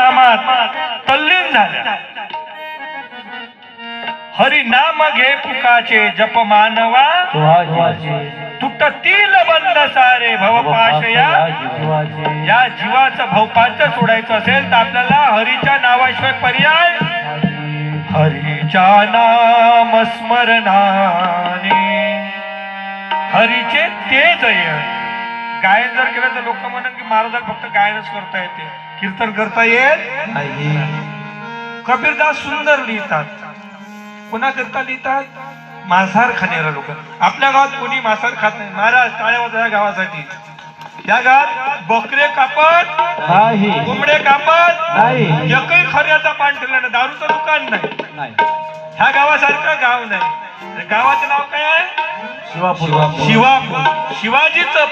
नामात तल्लीन झाल्या. हरी नाम घे पुकाचे जप मानवा. तुटतील बंद सारे भवपाशया. या जीवाचं भवपाच सोडायचं असेल तर आपल्याला हरीच्या नावाशिवाय पर्याय हरीच्या नाम स्मरणाने हरीचे तेज आहे गायन जर केलं तर लोक म्हणून की महाराजांना फक्त गायनच करता येते. कीर्तन करता येत कबीरदास सुंदर लिहितात. पुन्हा करता लिहितात? मांसाहार खाणारा लोक. आपल्या गावात कोणी मांसाहार खात नाही. महाराज टाळ्या गावासाठी. या गावात बकरे कापत कोंबडे कापत एकही खऱ्याचा पान ठेवला नाही. दारूचं दुकान नाही. ह्या गावासारखं गाव नाही. गावाचं नाव काय आहे? शिवापूर. शिवाजीचं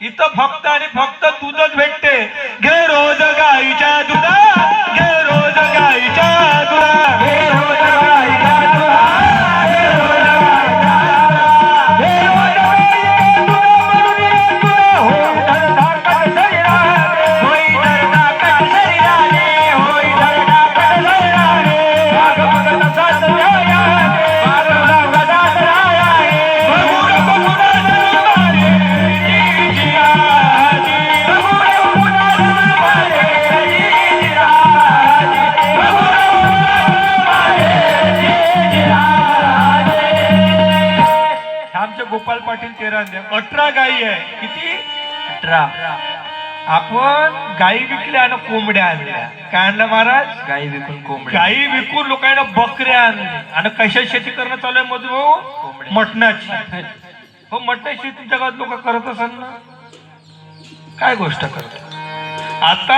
इथं फक्त आणि फक्त दूधच भेटते. घे रोज गोपाल पाटील तेरा अठरा गायी आहे. किती? अठरा. आपण गायी विकल्या आणि कोंबड्या आणल्या. काय आणलं महाराज? गाई विकून कोंबडी गायी विकून लोकांना बकऱ्या आणल्या. आणि कशा शेती करणं चालू आहे मधु? भाऊ मटणाची. हो मटणाची तुमच्या गावात लोक करत असाल ना? काय गोष्ट करतात? आता